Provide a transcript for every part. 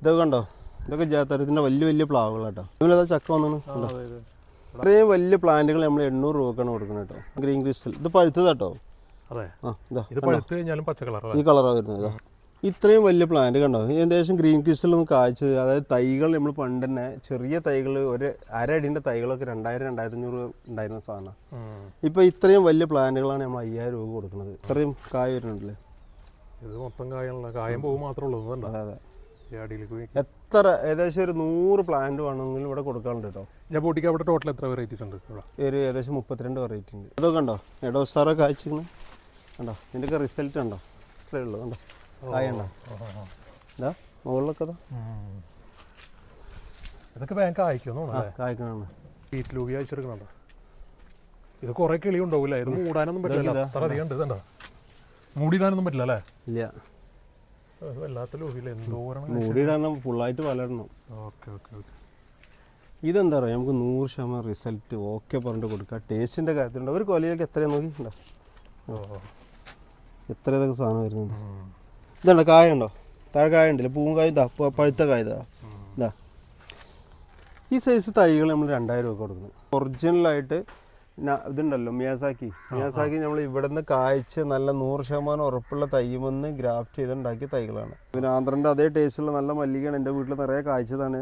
ഇതൊക്കെ കണ്ടോ? ഇതൊക്കെ ജാത്തരത്തിന്റെ വലിയ വലിയ പ്ലാവുകളാട്ടോ. ഇവനതാ ചക്ക വന്നാണ് ഇത്രയും വലിയ പ്ലാന്റുകൾ നമ്മൾ എണ്ണൂറ് രൂപക്കാണ് കൊടുക്കുന്നത് കേട്ടോ ഗ്രീൻ ക്രിസ്റ്റൽ. ഇത് പഴുത്തതാട്ടോ? കേട്ടോ ഈ കളറാണ് വരുന്നത് ഇതാ. ഇത്രയും വലിയ പ്ലാന്റ് കണ്ടോ? ഏകദേശം ഗ്രീൻ ക്രിസ്റ്റൽ ഒന്ന് കാഴ്ച അതായത് തൈകൾ നമ്മൾ പണ്ട് തന്നെ ചെറിയ തൈകൾ ഒരു അര അടിന്റെ തൈകളൊക്കെ രണ്ടായിരം രണ്ടായിരത്തി അഞ്ഞൂറ് ഉണ്ടായിരുന്ന സാധനം. ഇപ്പോൾ ഇത്രയും വലിയ പ്ലാന്റുകളാണ് നമ്മൾ അയ്യായിരം രൂപ കൊടുക്കുന്നത് ഇത്രയും കായ വരുന്നുണ്ടല്ലേ? ഇത് മൊത്തം കായുള്ള കായം പോകും മാത്രമേ ഉള്ളൂ അതെ അതെ. എത്ര ഏകദേശം ഒരു നൂറ് പ്ലാന്റ് വേണമെങ്കിലും ഇവിടെ കൊടുക്കാറുണ്ട് കേട്ടോ. പൊട്ടിക്ക് അവിടെ ടോട്ടൽ എത്ര വെറൈറ്റീസ് ഉണ്ട് ഒരു ഏകദേശം മുപ്പത്തിരണ്ട് വെറൈറ്റി ഉണ്ട്. അതൊക്കെ കണ്ടോ? എടോ സാറോ അയച്ചിങ്ങനെ കണ്ടോ? ഇതിന്റെയൊക്കെ റിസൾട്ട് ഉണ്ടോ ഇത്രയേ ഉള്ളൂ കണ്ടോ? കായ ഉണ്ടോ ഇതാ മുകളിലൊക്കെ ഇതാ. ഇതൊക്കെ കായ്ക്കണ വീട്ടിൽ ഉപയോഗിച്ചെടുക്കുന്നുണ്ടോ ഇത് കുറെ കിളി ഉണ്ടാവില്ല ഇത് മൂടാനൊന്നും പറ്റില്ല അത്ര അധികം ഉണ്ട് ഇതുണ്ടോ? മൂടിയിടാനൊന്നും പറ്റില്ല അല്ലേ? ഇല്ല. വല്ലാത്ത ലോഹിയില്ല എന്തോരം മൂടിയിടാൻ ഫുള്ളായിട്ട് വളരണം ഓക്കെ ഓക്കെ ഓക്കെ ഇതെന്താ പറയുക നമുക്ക് നൂറ് ശതമാനം റിസൾട്ട് ഓക്കെ പറഞ്ഞിട്ട് കൊടുക്കുക. ടേസ്റ്റിന്റെ കാര്യത്തിലുണ്ട്. ഒരു കൊലയിലേക്ക് എത്രയാണ് നോക്കി ഉണ്ടോ ഓ. എത്ര ഇതൊക്കെ സാധനം വരുന്നുണ്ട്. ഇതുണ്ടോ? കായ ഉണ്ടോ? താഴെ കായ ഉണ്ടല്ലോ. പൂവും കായ ഇതാ പഴുത്ത കായ ഇതാ. ഇതാ. ഈ സൈസ് തൈകൾ നമ്മൾ രണ്ടായിരം രൂപ കൊടുക്കുന്നത് ഒറിജിനലായിട്ട് ഇതുണ്ടല്ലോ മിയാസാക്കി. മിയാസാക്കി നമ്മൾ ഇവിടുന്ന് കായ്ച്ച് നല്ല നൂറ് ശതമാനം ഉറപ്പുള്ള തൈമെന്ന് ഗ്രാഫ്റ്റ് ചെയ്തുണ്ടാക്കിയ തൈകളാണ്. പിന്നെ ആന്ധ്രന്റെ അതേ ടേസ്റ്റുള്ള നല്ല മല്ലികയാണ് എന്റെ വീട്ടിൽ നിറയെ കായ്ച്ചതാണ്.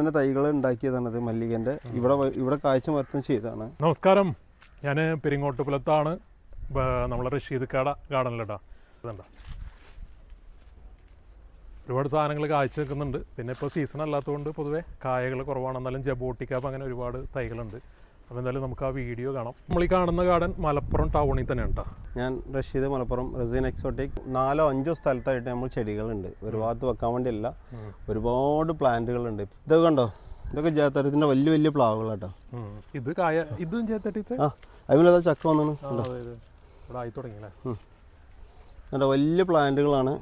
തന്നെ തൈകൾ ഉണ്ടാക്കിയതാണ് അത് മല്ലികന്റെ ഇവിടെ ഇവിടെ കായ്ച്ച മരത്തിന് ചെയ്തതാണ്. നമസ്കാരം. ഞാൻ പെരിങ്ങോട്ടുകുലത്താണ്. നമ്മളെ റഷീദ് കാട ഗാർഡനിലിടാ. ഇതുണ്ട? ഒരുപാട് സാധനങ്ങൾ കാഴ്ച നിൽക്കുന്നുണ്ട്. പിന്നെ ഇപ്പോൾ സീസൺ അല്ലാത്തതുകൊണ്ട് പൊതുവേ കായകൾ കുറവാണ് എന്നാലും ജബോട്ടിക്കാപ്പ് അങ്ങനെ ഒരുപാട് തൈകളുണ്ട്. അപ്പോൾ എന്തായാലും നമുക്ക് ആ വീഡിയോ കാണാം. നമ്മൾ ഈ കാണുന്ന ഗാർഡൻ മലപ്പുറം ടൗണിൽ തന്നെ ഉണ്ടോ ഞാൻ റഷീദ് മലപ്പുറം റസീൻ എക്സോട്ടിക്. നാലോ അഞ്ചോ സ്ഥലത്തായിട്ട് നമ്മൾ ചെടികളുണ്ട്. ഒരു ഭാഗത്ത് വെക്കാൻ വേണ്ടിയല്ല. ഒരുപാട് പ്ലാന്റുകളുണ്ട്. ഇതൊക്കെ കണ്ടോ? ഇതൊക്കെ ജാത്തരത്തിന്റെ വലിയ വലിയ പ്ലാവുകളാട്ടോ. ഇത് കായ ഇതും അതിനുള്ള ആ ചക്ക വന്നു ഇവിടെ ആയി തുടങ്ങി അല്ലേ? വലിയ പ്ലാന്റുകളാണ്.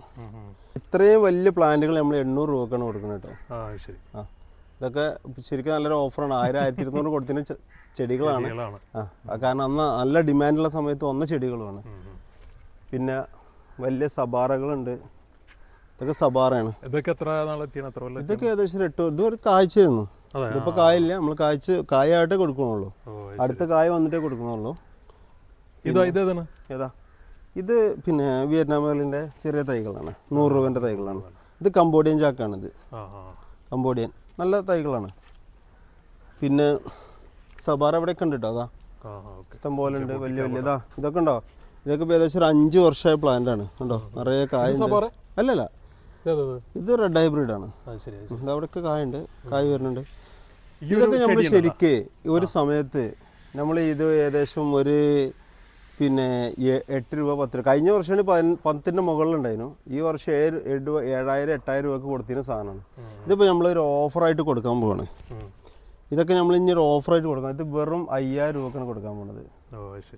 ഇത്രയും വലിയ പ്ലാന്റുകൾ നമ്മൾ എണ്ണൂറ് രൂപക്കാണ് കൊടുക്കുന്നത് കേട്ടോ. ആ ശരി. ആ. ഇതൊക്കെ ശരിക്കും നല്ലൊരു ഓഫറാണ്. ആയിരം ആയിരത്തി ഇരുന്നൂറ് കൊടുത്തിന് ചെടികളാണ്. കാരണം അന്ന് നല്ല ഡിമാൻഡുള്ള സമയത്ത് വന്ന ചെടികളുമാണ്. പിന്നെ വലിയ സബാറകളുണ്ട്. ഇതൊക്കെ സബാറയാണ്. ഇതൊക്കെ എത്ര ഇതൊക്കെ ഏകദേശം എട്ട് ഇത് ഒരു കാഴ്ച തന്നു അതെ ഇതിപ്പോൾ കായില്ല നമ്മൾ കായ്ച്ച് കായായിട്ടേ കൊടുക്കണുള്ളൂ. അടുത്ത കായ വന്നിട്ടേ കൊടുക്കണുള്ളൂ. ഇതാ ഏതാ? ഇത് പിന്നെ വിയറ്റ്നാമുകളിന്റെ ചെറിയ തൈകളാണ്. നൂറ് രൂപന്റെ തൈകളാണ്. ഇത് കംബോഡിയൻ ചാക്കാണിത്. കംബോഡിയൻ. നല്ല തൈകളാണ്. പിന്നെ സബാർ ഇവിടെയൊക്കെ ഉണ്ട് കേട്ടോ അതാ. ഇഷ്ടം പോലെ ഉണ്ട് വലിയ വലിയ ഇതാ. ഇതൊക്കെ ഉണ്ടോ? ഇതൊക്കെ ഏകദേശം ഒരു അഞ്ച് വർഷമായ പ്ലാന്റ് ആണ്. കണ്ടോ? നിറയെ കായ? അല്ലല്ല. ഇത് റെഡ് ഹൈബ്രിഡ് ആണ്. ശരി. ഇത് കായുണ്ട് കായ് വരുന്നുണ്ട്. ഇതൊക്കെ നമ്മൾ. ശരിക്ക് ഒരു സമയത്ത് നമ്മൾ ഇത് ഏകദേശം ഒരു പിന്നെ എട്ട് രൂപ പത്ത് രൂപ. കഴിഞ്ഞ വർഷമാണ് പതിന പത്തിന്റെ മുകളിലുണ്ടായിരുന്നു. ഈ വർഷം ഏഴ് ഏഴ് രൂപ ഏഴായിരം എട്ടായിരം രൂപക്ക് കൊടുത്തിരുന്ന സാധനമാണ്. ഇതിപ്പോൾ നമ്മളൊരു ഓഫറായിട്ട് കൊടുക്കാൻ പോവാണ്. ഇതൊക്കെ നമ്മൾ ഇനി ഒരു ഓഫറായിട്ട് കൊടുക്കാം ഇത് വെറും അയ്യായിരം രൂപക്കാണ് കൊടുക്കാൻ പോണത്.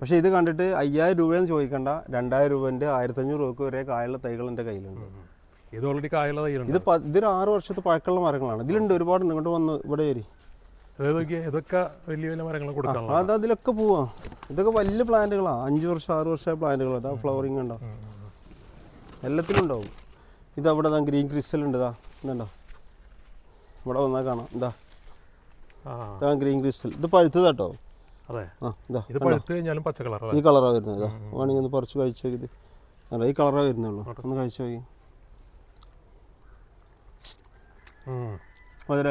പക്ഷേ ഇത് കണ്ടിട്ട് അയ്യായിരം രൂപയെന്ന് ചോദിക്കണ്ട. രണ്ടായിരം രൂപേന്റെ ആയിരത്തഞ്ഞൂറ് രൂപക്ക് വരെ കായുള്ള തൈകൾ എന്റെ കയ്യിലുണ്ട്. ഇത് ഓൾറെഡി കായുള്ള തൈയുണ്ട് ഇത് ഇതൊരു ആറ് വർഷത്തെ പഴക്കമുള്ള മരങ്ങളാണ്. ഇതിലുണ്ട് ഒരുപാടുണ്ട്. ഇങ്ങോട്ട് വന്ന് ഇവിടെ വരി. അതായത് ഇതൊക്കെ വലിയ വലിയ മരങ്ങൾ കൊടുക്കാം അത് അതിലൊക്കെ പോവാ. ഇതൊക്കെ വലിയ പ്ലാന്റുകളാണ് അഞ്ച് വർഷം ആറ് വർഷമായ പ്ലാന്റുകൾ അതാ ഫ്ലവറിങ് ഉണ്ടോ? എല്ലാത്തിലും ഉണ്ടാവും. ഇത് അവിടെ ഗ്രീൻ ക്രിസ്റ്റൽ ഉണ്ട് ഇതാ ഇതുണ്ടോ? ഇവിടെ വന്നാൽ കാണാം. ഇതാ. ആ. ഇതാണ് ഗ്രീൻ ക്രിസ്റ്റൽ. ഇത് പഴുത്തതാട്ടോ ഇതാ. പഴുത്ത് കഴിഞ്ഞാലും പച്ച കളറാണ് ഈ കളറാണ് വരുന്നത്. ഇതാ. വേണമെങ്കിൽ ഒന്ന് പറിച്ച് കഴിച്ചു നോക്കി അല്ല ഈ കളറാണ് വരുന്നുള്ളൂ. ഒന്ന് കഴിച്ചു നോക്കി.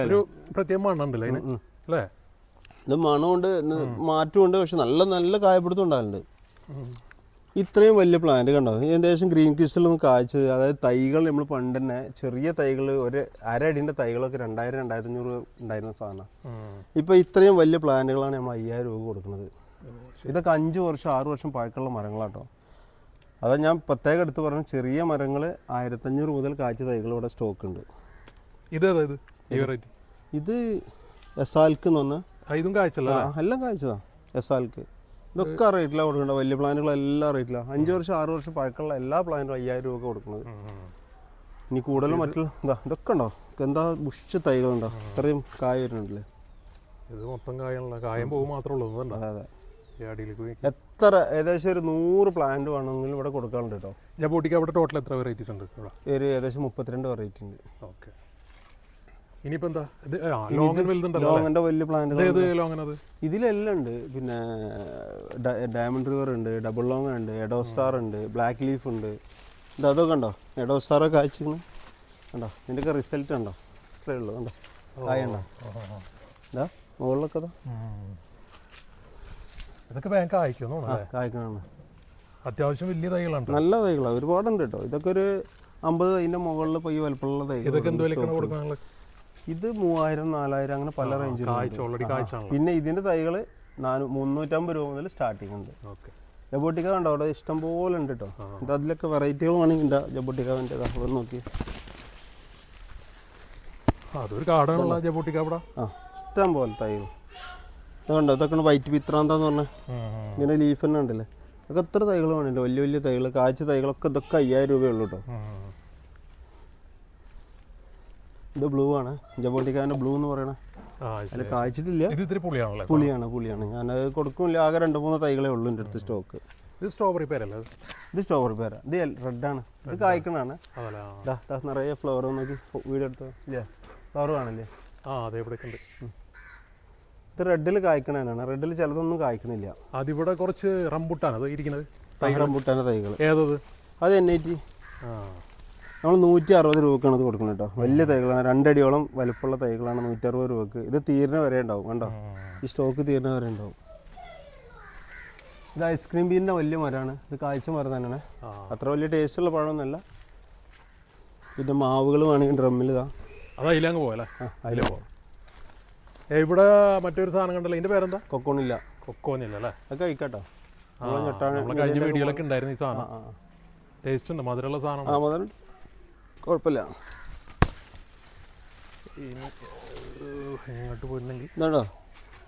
ഒരു പ്രത്യേക മണ്ണുണ്ടല്ലോ അതിന്. അല്ലേ ഇത് മണമുണ്ട് മാറ്റമുണ്ട് പക്ഷെ നല്ല നല്ല കായപ്പിടുത്തം ഉണ്ടാകലുണ്ട്. ഇത്രയും വലിയ പ്ലാന്റ് കണ്ടോ? ഏകദേശം ഗ്രീൻ ക്രിസ്റ്റൽ ഒന്ന് കായ്ച്ചത് അതായത് തൈകൾ നമ്മൾ പണ്ട് തന്നെ ചെറിയ തൈകൾ ഒരു അരടിന്റെ തൈകളൊക്കെ രണ്ടായിരം രണ്ടായിരത്തി അഞ്ഞൂറ് ഉണ്ടായിരുന്ന സാധനം. ഇപ്പോൾ ഇത്രയും വലിയ പ്ലാന്റുകളാണ് നമ്മൾ അയ്യായിരം രൂപ കൊടുക്കുന്നത്. ഇതൊക്കെ അഞ്ച് വർഷം ആറ് വർഷം പഴക്കമുള്ള മരങ്ങളാട്ടോ അതാ ഞാൻ പ്രത്യേകം എടുത്ത് പറഞ്ഞ ചെറിയ മരങ്ങൾ ആയിരത്തഞ്ഞൂറ് മുതൽ കാഴ്ച തൈകൾ ഇവിടെ സ്റ്റോക്ക് ഉണ്ട്. ഇത് ഇത് എസാൽക്ക് എന്ന് പറഞ്ഞാൽ ഇതും കാഴ്ചല്ല എല്ലാം കായ്ച്ചതാ എസാൽക്ക്. ഇതൊക്കെ റേറ്റിലാണ് കൊടുക്കേണ്ടത് വലിയ പ്ലാനുകളെല്ലാം റേറ്റിലാണ് അഞ്ച് വർഷം ആറ് വർഷം പഴക്കമുള്ള എല്ലാ പ്ലാന്റും അയ്യായിരം രൂപ കൊടുക്കുന്നത് ഇനി കൂടുതലും മറ്റുള്ള ഇതാ ഇതൊക്കെ ഉണ്ടോ? എന്താ ബുഷ് തൈകളുണ്ടോ ഇത്രയും കായ വരുന്നുണ്ടല്ലേ? ഇത് മൊത്തം കായുള്ള കായം പോകും മാത്രമേ ഉള്ളൂ അതെ അതെ. എത്ര ഏകദേശം ഒരു നൂറ് പ്ലാന്റ് വേണമെങ്കിലും ഇവിടെ കൊടുക്കാറുണ്ട് കേട്ടോ. ഞാൻ പൊട്ടിക്ക് അവിടെ ടോട്ടൽ എത്ര വെറൈറ്റീസ് ഉണ്ട് ഒരു ഏകദേശം മുപ്പത്തിരണ്ട് വെറൈറ്റി ഉണ്ട്. ഓക്കെ ഇനിയിപ്പോ എന്താ? ഇത് ആ ലോങ്ങൻ വലുതുണ്ടല്ലോ അല്ലേ? ലോങ്ങന്റെ വലിയ ഇതിലെല്ലാം ഉണ്ട്. പിന്നെ ഡയമണ്ട് റിവർ ഉണ്ട് ഡബിൾ ലോങ് ഉണ്ട് എഡോ സ്റ്റാർ ഉണ്ട് ബ്ലാക്ക് ലീഫ് ഉണ്ട്. ഇത് അതൊക്കെ ഉണ്ടോ എഡോ സ്റ്റാർ ഒക്കെ അയച്ചിരുന്നു കണ്ടോ? ഇതിന്റെയൊക്കെ റിസൾട്ട് ഉണ്ടോ ഇത്രേ ഉള്ളൂ കണ്ടോ? ആയുണ്ടോ ഉണ്ടോ ഇതാ മുകളിലൊക്കെ ഇതാ. ഇതൊക്കെ ബാങ്ക് അയക്കുന്നു അത്യാവശ്യം വലിയ തൈകളാണ് നല്ല തൈകളാണ് ഒരുപാടുണ്ട് കേട്ടോ ഇതൊക്കെ ഒരു അമ്പത് തൈന്റെ മുകളിൽ പോയി വലപ്പുള്ള തൈകൾ ഇതൊക്കെ എന്ത് വിലക്കാണ് ഇത് മൂവായിരം നാലായിരം അങ്ങനെ പല റേഞ്ചിലും പിന്നെ ഇതിന്റെ തൈകൾ നാനൂ മുന്നൂറ്റമ്പത് രൂപ മുതൽ സ്റ്റാർട്ടിങ് ഉണ്ട്. ജബോട്ടിക്ക കണ്ടോ? അവിടെ ഇഷ്ടം പോലെ ഉണ്ട് കേട്ടോ അതിലൊക്കെ വെറൈറ്റികൾ വേണമെങ്കിൽ ഉണ്ട് ജബോട്ടിക്കാവിന്റെ അവിടെ നോക്കി. അതൊരു കാടാണുള്ള ജബൂട്ടിക്ക അവിടെ. ആ ഇഷ്ടം പോലെ തൈകൾ. ഇത് കണ്ടോ? ഇതൊക്കെ വൈറ്റ് പിത്രാന്താന്ന് പറഞ്ഞ ഇങ്ങനെ ലീഫ് തന്നെ ഉണ്ടല്ലേ? അതൊക്കെ എത്ര തൈകൾ വേണമല്ലോ വലിയ വലിയ തൈകൾ കാഴ്ച തൈകളൊക്കെ ഇതൊക്കെ അയ്യായിരം രൂപയുള്ളൂ കേട്ടോ ഇത് ബ്ലൂ ആണ്. ജബോണ്ടിക്കാവിന്റെ ബ്ലൂ എന്ന് പറയണേ. അതിൽ കായ്ച്ചിട്ടില്ല. ഇത് ഇത്തിരി പുളിയാണല്ലേ പുളിയാണ് പുളിയാണ്. ഞാനത് കൊടുക്കുന്നില്ല. ആകെ രണ്ട് മൂന്ന് തൈകളേ ഉള്ളൂ എന്റെ അടുത്ത് സ്റ്റോക്ക് ഇത് സ്ട്രോബറി പേരല്ലേ? ഇത് സ്ട്രോബെറി പേര. ഇത് റെഡാണ് ഇത് ദാ നിറയെ ഫ്ലവർ നോക്കി വീഡിയോ എടുത്തു. ഇല്ലേ? ഫ്ലവർ കാണില്ലേ? ആ അതെ ഇവിടെ ഉണ്ട് ഇത് റെഡിൽ കായ്ക്കണതാണ് റെഡിൽ ചിലതൊന്നും കായ്ക്കണില്ല. അതിവിടെ കുറച്ച് റംബുട്ടാണ്. അത് ഇരിക്കുന്നത് റംബുട്ടാന്റെ തൈകൾ ഏതത്? അത് എൻ ഐ ടി ആ. നമ്മൾ നൂറ്റി അറുപത് രൂപക്കാണ് ഇത് കൊടുക്കുന്നത് കേട്ടോ. വലിയ തൈകളാണ്. രണ്ടടിയോളം വലുപ്പമുള്ള തൈകളാണ് നൂറ്റി അറുപത് രൂപക്ക്. ഇത് തീരുന്ന വരെ ഉണ്ടാവും കണ്ടോ? ഈ സ്റ്റോക്ക് തീരുന്ന വരെ ഉണ്ടാവും. ഇത് ഐസ്ക്രീം ബീനിന്റെ വലിയ മരമാണ്. ഇത് കാഴ്ച മരം തന്നെയാണ്. അത്ര വലിയ ടേസ്റ്റുള്ള പഴമൊന്നുമല്ല. പിന്നെ മാവുകൾ വേണമെങ്കിൽ ഡ്രമ്മിൽ ഇതാ അത് അതിലങ്ങ് പോകാം ആ അതിൽ പോവാം. ഇവിടെ മറ്റൊരു സാധനം കണ്ടല്ലോ. ഇതിന്റെ പേരെന്താ? കൊക്കോണില്ല. കൊക്കോന്നില്ല അല്ലേ? അത് കഴിക്കാട്ടോ. കഴിഞ്ഞ വീഡിയോയിലൊക്കെ ഉണ്ടായിരുന്നു ഈ സാധനം. ടേസ്റ്റ് ഉണ്ട്. മധുരമുള്ള സാധനം ആ മുതൽ കുഴപ്പമില്ല. പോയിരുന്നെങ്കിൽ ഇതാണ്ടോ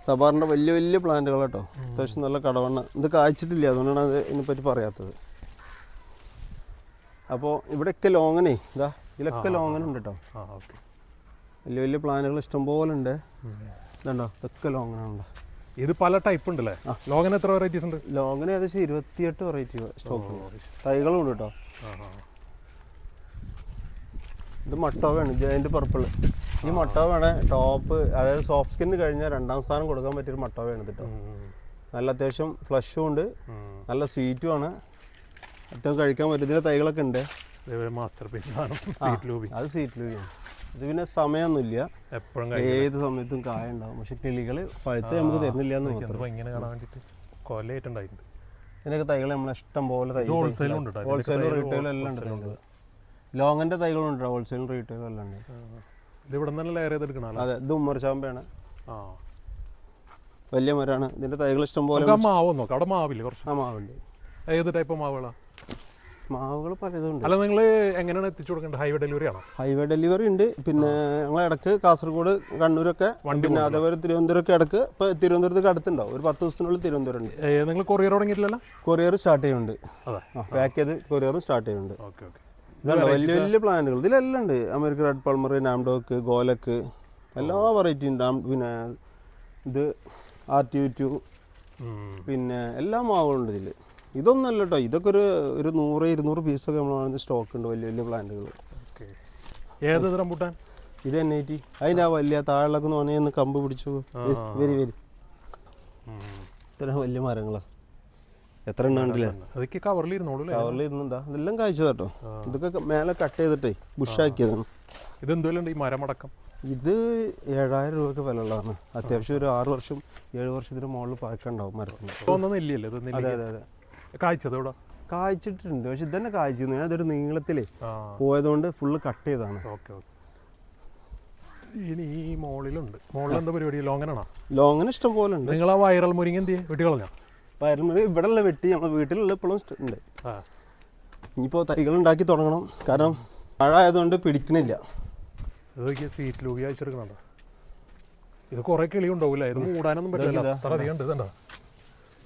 സബാറിന്റെ വലിയ വലിയ പ്ലാന്റുകൾ കേട്ടോ അത്യാവശ്യം നല്ല കടവണ്ണ. ഇത് കായ്ച്ചിട്ടില്ല. അതുകൊണ്ടാണ് അത് ഇതിനെപ്പറ്റി പറയാത്തത്. അപ്പോൾ ഇവിടെയൊക്കെ ലോങ്ങനേ. ഇതാ ഇതിലൊക്കെ ലോങ്ങനുണ്ട് കേട്ടോ വലിയ വലിയ പ്ലാന്റുകൾ ഇഷ്ടംപോലെ ഉണ്ട് ഇതുണ്ടോ? ഇതൊക്കെ ലോങ്ങനുണ്ട് ഇത് പല ടൈപ്പ് ഉണ്ടല്ലേ? ലോങ്ങന എത്ര വെറൈറ്റീസ് ഉണ്ട്? ലോങ്ങന് ഏകദേശം ഇരുപത്തിയെട്ട് വെറൈറ്റി സ്റ്റോക്ക് തൈകളും ഉണ്ട്. കേട്ടോ ഇത് മട്ടോവയാണ് ജയന്റ് പർപ്പിൾ ഈ മട്ടോവയാണ് ടോപ്പ് അതായത് സോഫ്റ്റ് സ്കിന്ന് കഴിഞ്ഞാൽ രണ്ടാം സ്ഥാനം കൊടുക്കാൻ പറ്റിയൊരു മട്ടോവയാണ് കേട്ടോ നല്ല അത്യാവശ്യം ഫ്ലഷും ഉണ്ട്. നല്ല സ്വീറ്റും ആണ്. അത്യാവശ്യം കഴിക്കാൻ പറ്റും. ഇതിന്റെ തൈകളൊക്കെ ഉണ്ട് മാസ്റ്റർ പീസ് സാധനം സീറ്റ് ലൂബി അത് സ്വീറ്റ് ലൂബിയാണ് ഇത് പിന്നെ സമയമൊന്നുമില്ല. എപ്പോഴും ഏത് സമയത്തും കായ ഉണ്ടാവും പക്ഷെ കിളികൾ പഴുത്ത് നമുക്ക് തരുന്നില്ല എന്ന് ഇങ്ങനെ കാണാൻ വേണ്ടിയിട്ട് കൊലയായിട്ടുണ്ടായിട്ടുണ്ട്. ഇതിനൊക്കെ തൈകൾ നമ്മളെ ഇഷ്ടം പോലെ തൈകൾ ഹോൾസെയിൽ. ഹോൾസെയിലും റീറ്റെയിലും എല്ലാം ഉണ്ട്. ലോങ്ങിന്റെ തൈകളുണ്ട് ഹോൾസെയിൽ റീറ്റെയിലും എല്ലാം ഉണ്ട് ഇത് ഇവിടെ നിന്ന് ലെയർ ചെയ്തെടുക്കണം അതെ ഇത് ഉമ്മർ ചാമ്പയാണ്. ആ. വലിയ മരമാണ് ഇതിന്റെ തൈകൾ ഇഷ്ടം പോലെ മാവ് നോക്കാം. അവിടെ മാവില്ലേ കുറച്ച്? ആ മാവുണ്ട്. ഏത് ടൈപ്പ് മാവുകളാണ് മാവുകൾ പലതുണ്ട്. അല്ല നിങ്ങൾ എങ്ങനെയാണ് എത്തിച്ചു കൊടുക്കേണ്ടത്? ഹൈവേ ഡെലിവറി ആണോ? ഹൈവേ ഡെലിവറി ഉണ്ട്. പിന്നെ ഞങ്ങൾ ഇടയ്ക്ക് കാസർഗോഡ് കണ്ണൂരൊക്കെ പിന്നെ അതേപോലെ തിരുവനന്തപുരമൊക്കെ ഇടയ്ക്ക് ഇപ്പോൾ തിരുവനന്തപുരത്തേക്ക് അടുത്തുണ്ടാവും. ഒരു പത്ത് ദിവസത്തിനുള്ളിൽ തിരുവനന്തപുരം ഉണ്ട് നിങ്ങൾ കൊറിയർ തുടങ്ങിയിട്ടില്ലല്ലോ? കൊറിയർ സ്റ്റാർട്ട് ചെയ്യുന്നുണ്ട്. അതെ. പാക്ക് ചെയ്ത് കൊറിയറും സ്റ്റാർട്ട് ചെയ്യുന്നുണ്ട്. Okay okay. ഇതുണ്ട് വലിയ വലിയ പ്ലാന്റുകൾ ഇതിലെല്ലാം ഉണ്ട്. അമേരിക്കൻ റെഡ് പൾമർ നാംഡോക്ക് ഗോലക്ക് എല്ലാ വെറൈറ്റി ഉണ്ട്. പിന്നെ ഇത് ആർ ടി ടു പിന്നെ എല്ലാ മാവുകളുണ്ട് ഇതിൽ ഇതൊന്നല്ല കേട്ടോ ഇതൊക്കെ ഒരു ഒരു നൂറ് ഇരുന്നൂറ് പീസൊക്കെ നമ്മൾ വേണമെങ്കിൽ സ്റ്റോക്ക് ഉണ്ട് വലിയ വലിയ പ്ലാന്റുകൾ ഏത് റംബൂട്ടാൻ ഇത് എൻ ഐ ടി അതിന്റെ ആ വലിയ താഴെ എന്ന് പറഞ്ഞാൽ കമ്പ് പിടിച്ചു. വരി വരി. ഇത്ര വലിയ മരങ്ങളാണ് എത്ര എണ്ണം ഉണ്ടല്ലേ അതൊക്കെ കവറിൽ ഇരുന്നുണ്ടാ ഇതെല്ലാം കാഴ്ച കേട്ടോ ഇതൊക്കെ മേലെ കട്ട് ചെയ്തിട്ടേ ബുഷാക്കിയതാണ്. ഇത് എന്തുവല്ലുണ്ട് ഈ മരമടക്കം? ഇത് ഏഴായിരം രൂപയ്ക്ക് വില ഉള്ളതാണ് അത്യാവശ്യം ഒരു ആറ് വർഷം ഏഴ് വർഷത്തിന് മുകളിൽ പഴക്കമുണ്ടാവും മരത്തിന്. അതെ അതെ അതെ. കായ്ച്ചത് ഇവിടെ? കായ്ച്ചിട്ടുണ്ട്. പക്ഷെ ഇതന്നെ കായ്ച്ചിരുന്നു. ഞാൻ അതൊരു നീളത്തിലേ പോയതുകൊണ്ട് ഫുള്ള് കട്ട് ചെയ്താണ് ഓക്കെ ഓക്കെ. ഇനി ഈ മോളിലുണ്ട്. മോളിൽ എന്താ പരിപാടി? ലോങ്ങനാണോ? ലോങ്ങന ഇഷ്ടം പോലെ ഉണ്ട്. നിങ്ങൾ ആ വൈറൽ മുരിങ്ങ എന്ത് വെട്ടി കളഞ്ഞോ? വയറുമുറി ഇവിടെ ഉള്ള വെട്ടി നമ്മുടെ വീട്ടിലുള്ള ഇപ്പോഴും ഉണ്ട്. ഇനിയിപ്പോൾ തൈകൾ ഉണ്ടാക്കി തുടങ്ങണം. കാരണം മഴ ആയതുകൊണ്ട് പിടിക്കണില്ല. ഇതൊക്കെ സീറ്റ് ലൂബി അയച്ചെടുക്കണുണ്ടോ ഇത് കുറേ കിളി ഉണ്ടാവില്ല ഇത് മൂടാനൊന്നും പറ്റില്ല. അത്ര അധികം ഉണ്ട് ഇതുണ്ടോ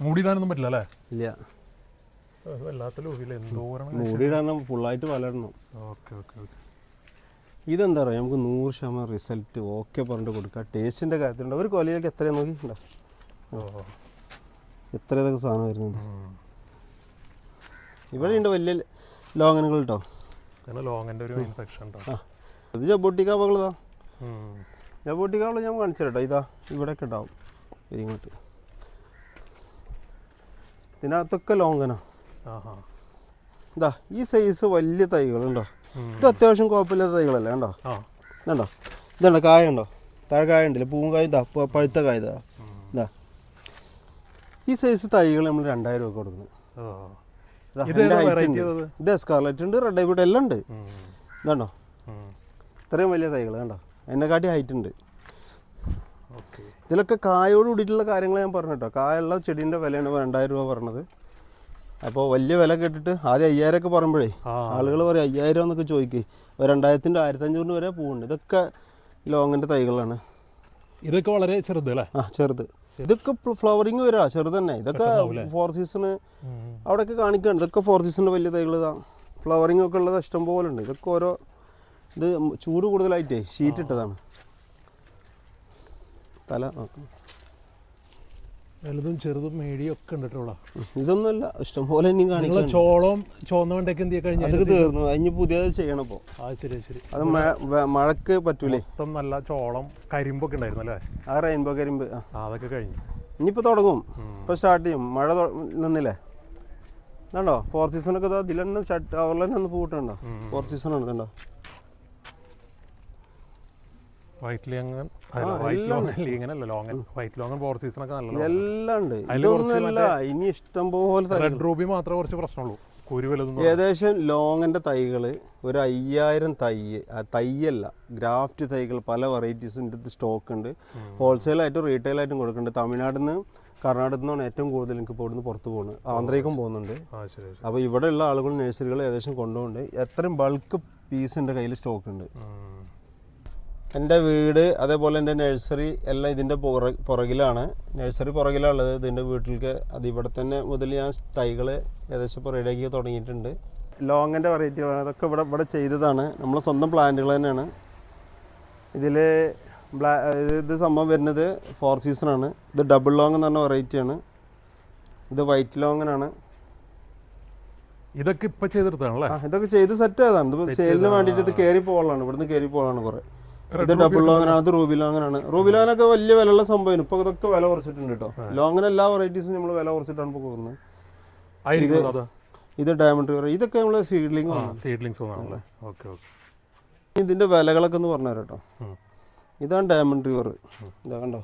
മൂടിയിടാനൊന്നും പറ്റില്ല അല്ലേ? ഇല്ല. മൂടിയിടാൻ ഫുള്ളായിട്ട് വളരണം ഓക്കെ ഓക്കെ ഓക്കെ. ഇതെന്താ പറയുക നമുക്ക് നൂറ് ശതമാനം റിസൾട്ട് ഓക്കെ പറഞ്ഞിട്ട് കൊടുക്കുക ടേസ്റ്റിന്റെ കാര്യത്തിലുണ്ട്. ഒരു കൊലയിലേക്ക് എത്രയാണ് നോക്കിയിട്ടുണ്ടോ? ഓ. എത്ര ഇതൊക്കെ സാധനം വരുന്നുണ്ട്. ഇവിടെ ഉണ്ട് വലിയ ലോങ്ങനുകൾ കേട്ടോ ലോങ്ങിന്റെ ഒരു മെയിൻ സെക്ഷൻ ആ ഇത് ജബോട്ടിക്ക പകളതാ ഞാൻ കാണിച്ചു കേട്ടോ ഇതാ ഇവിടെയൊക്കെ ഉണ്ടാവും. ഇങ്ങോട്ട്. ഇതിനകത്തൊക്കെ ലോങ്ങനാ. ഇതാ ഈ സൈസ് വലിയ തൈകളുണ്ടോ. ഇത് അത്യാവശ്യം കുഴപ്പമില്ലാത്ത തൈകളല്ലേ കണ്ടോ? ഇതുണ്ടോ? ഇതുണ്ടോ കായ ഉണ്ടോ? താഴെ കായ ഉണ്ടല്ലേ? പൂവും കായ ഇതാ പഴുത്ത കായ ഇതാ. ഇതാ. ഈ സൈസ് തൈകൾ നമ്മൾ രണ്ടായിരം രൂപ കൊടുക്കുന്നത്. ഇതാ. സ്കാർലറ്റ് ഉണ്ട്. റെഡ് ഐബിഡ് എല്ലാം ഉണ്ട്. ഇതാണോ ഇതുണ്ടോ? ഇത്രയും വലിയ തൈകൾ കണ്ടോ? എന്നെക്കാട്ടി ഹൈറ്റ് ഉണ്ട്. ഇതിലൊക്കെ കായോട് കൂടിയിട്ടുള്ള കാര്യങ്ങൾ ഞാൻ പറഞ്ഞു കേട്ടോ. കായുള്ള ചെടീന്റെ വിലയാണ് രണ്ടായിരം രൂപ പറഞ്ഞത്. അപ്പോൾ വലിയ വില കേട്ടിട്ട് ആദ്യം അയ്യായിരം ഒക്കെ പറയുമ്പോഴേ ആളുകൾ പറയും അയ്യായിരം എന്നൊക്കെ ചോദിക്കേ. രണ്ടായിരത്തിന്റെ ആയിരത്തഞ്ഞൂറിന് വരെ പോകുന്നുണ്ട് ഇതൊക്കെ ലോങ്ങിന്റെ തൈകളാണ്. ഇതൊക്കെ വളരെ ചെറുത് അല്ലേ? ആ ചെറുത്. ഇതൊക്കെ ഫ്ലവറിങ് വരാ ചെറുത് തന്നെ. ഇതൊക്കെ ഫോർ സീസണ്. അവിടെയൊക്കെ കാണിക്കുകയാണ് ഇതൊക്കെ ഫോർ സീസണിന്റെ വലിയ ഇതാ. ഫ്ലവറിങ് ഒക്കെ ഉള്ളത് ഇഷ്ടം പോലെ ഉണ്ട്. ഇതൊക്കെ ഓരോ ഇത് ചൂട് കൂടുതലായിട്ടേ ഷീറ്റ് ഇട്ടതാണ്. തല നോക്കാം വലുതും ചെറുതും മേടിയും ഒക്കെ ഉണ്ട് കേട്ടോ. ഇതൊന്നുമല്ല ഇഷ്ടം പോലെ ഇനിയും കാണിക്കണം ചോളം ചുവന്ന വെണ്ടയ്ക്ക് എന്ത് ചെയ്യാൻ തീർന്നു. അതിന് പുതിയത് ചെയ്യണം ഇപ്പോൾ ആ ശരി ശരി. അത് മഴക്ക് പറ്റൂലേ? മൊത്തം നല്ല ചോളം കരിമ്പൊക്കെ ഉണ്ടായിരുന്നു അല്ലേ? ആ റെയിൻബോ കരിമ്പ് ആ. അതൊക്കെ കഴിഞ്ഞു. ഇനിയിപ്പോൾ തുടങ്ങും. ഇപ്പൊ ഇപ്പോൾ സ്റ്റാർട്ട് ചെയ്യും. മഴ നിന്നില്ലേ? ണ്ടോ ഫോർ സീസണൊക്കെ ഒക്കെ ഇതിൽ തന്നെ ഷട്ട് അവറിൽ തന്നെ ഒന്ന് പൂട്ടുണ്ടോ? ഫോർ ഫോർ ആണ് ഇതുണ്ടോ? വൈറ്റ് ലോങ്ങൻ ആ, white longan ലീങ്ങനല്ല longan white longan four season ഒക്കെ നല്ല ഇതെല്ലാം ഉണ്ട്. ഇതൊന്നുമല്ല ഇനി ഇഷ്ടം പോലെ റെഡ് റൂബി മാത്രമേ കുറച്ച് പ്രശ്നമുള്ളൂ. കുരു വലുതും ഏകദേശം ലോങ്ങിന്റെ തൈകൾ ഒരു അയ്യായിരം തൈ തൈയല്ല ഗ്രാഫ്റ്റ് തൈകൾ പല വെറൈറ്റീസിന്റെ സ്റ്റോക്ക് ഉണ്ട്. ഹോൾസെയിലായിട്ടും റീറ്റെയിലായിട്ടും കൊടുക്കുന്നുണ്ട് തമിഴ്നാട്ടിൽ നിന്ന് കർണാടകത്തിൽ നിന്നാണ് ഏറ്റവും കൂടുതൽ എനിക്ക് ഇപ്പോൾ ഇവിടുന്ന് പുറത്ത് പോകുന്നത്. ആന്ധ്രയ്ക്കും പോകുന്നുണ്ട്. അപ്പോൾ ഇവിടെയുള്ള ആളുകൾ നഴ്സറികൾ ഏകദേശം കൊണ്ടുപോകുന്നുണ്ട്. എത്രയും ബൾക്ക് പീസ് എന്റെ കയ്യിൽ സ്റ്റോക്ക് ഉണ്ട്. എന്റെ വീട് അതേപോലെ എന്റെ നഴ്സറി എല്ലാം ഇതിന്റെ പുറ പുറകിലാണ്. നഴ്സറി പുറകിലുള്ളത് ഇതിന്റെ വീട്ടിലേക്ക് അത് ഇവിടെ തന്നെ മുതൽ ഞാൻ തൈകൾ ഏകദേശം പുറയിലേക്ക് റെഡിയാക്കി തുടങ്ങിയിട്ടുണ്ട്. ലോങ്ങിന്റെ വെറൈറ്റികളാണ് അതൊക്കെ ഇവിടെ ഇവിടെ ചെയ്തതാണ്. നമ്മൾ സ്വന്തം പ്ലാന്റുകൾ തന്നെയാണ്. ഇതിൽ ബ്ലാ ഇത് സംഭവം വരുന്നത് ഫോർ സീസണാണ് ഇത് ഡബിൾ ലോങ് എന്ന് പറഞ്ഞ വെറൈറ്റിയാണ് ഇത് വൈറ്റ് ലോങ്ങിനാണ് ഇതൊക്കെ ഇപ്പൊ ചെയ്തെടുത്താണല്ലേ ഇതൊക്കെ ചെയ്ത് സെറ്റ് ആയതാണ്. ഇത് സെയിലിന് വേണ്ടിയിട്ട് ഇത് കയറി പോകാനാണ് ഇവിടുന്ന് കയറി പോകാനാണ് കുറേ. ഇത് ഡബിൾ ലോങ്ങനാണ് ഇത് റൂബി ലോങ്ങനാണ് റൂബി ലോങ്ങനൊക്കെ വലിയ വിലയുള്ള സംഭവമാണ് ഇപ്പൊ ഇതൊക്കെ വില കുറച്ചിട്ടുണ്ട് കേട്ടോ. ലോങ്ങൻ എല്ലാ വെറൈറ്റീസും നമ്മൾ വില കുറച്ചിട്ടാണ് ഇപ്പോൾ കൊടുക്കുന്നത് ആയിരിക്കും ഇത് ഡയമണ്ട് കറി ഇതൊക്കെ നമ്മൾ സീഡ്ലിംഗ് സീഡ്ലിംഗ്സ് ഇതിന്റെ വിലകളൊക്കെ ഒന്ന് പറഞ്ഞു കേട്ടോ. ഇതാണ് ഡയമണ്ട് റിവർ ഇതാ കണ്ടോ?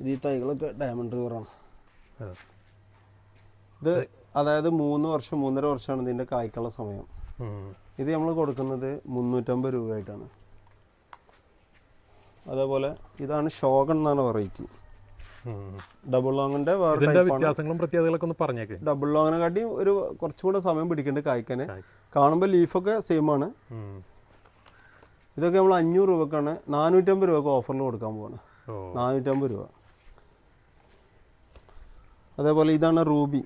ഇത് ഈ തൈകളൊക്കെ ഡയമണ്ട് റിവറാണ് ഇത് അതായത് മൂന്ന് വർഷം മൂന്നര വർഷമാണ് ഇതിന്റെ കായ്ക്കുള്ള സമയം. ഇത് നമ്മൾ കൊടുക്കുന്നത് മുന്നൂറ്റമ്പത് രൂപയായിട്ടാണ്. അതേപോലെ ഇതാണ് ഷോഗൺ എന്നാണ് വെറൈറ്റി. ഡബിൾ ലോങ്ങിന്റെ വ്യത്യാസങ്ങളും പ്രത്യേകതകളൊക്കെ ഒന്ന് പറഞ്ഞേക്ക്. ഡബിൾ ലോങ്ങിനെ കാട്ടി ഒരു കുറച്ചുകൂടെ സമയം പിടിക്കുന്നുണ്ട് കായ്ക്കാന്. കായ്. കാണുമ്പോൾ ലീഫൊക്കെ സെയിം ആണ്. ഇതൊക്കെ നമ്മൾ അഞ്ഞൂറ് രൂപക്കാണ്. നാനൂറ്റമ്പത് രൂപക്ക് ഓഫറിൽ കൊടുക്കാൻ പോവാണ്. നാനൂറ്റമ്പത് രൂപ. അതേപോലെ ഇതാണ് റൂബി.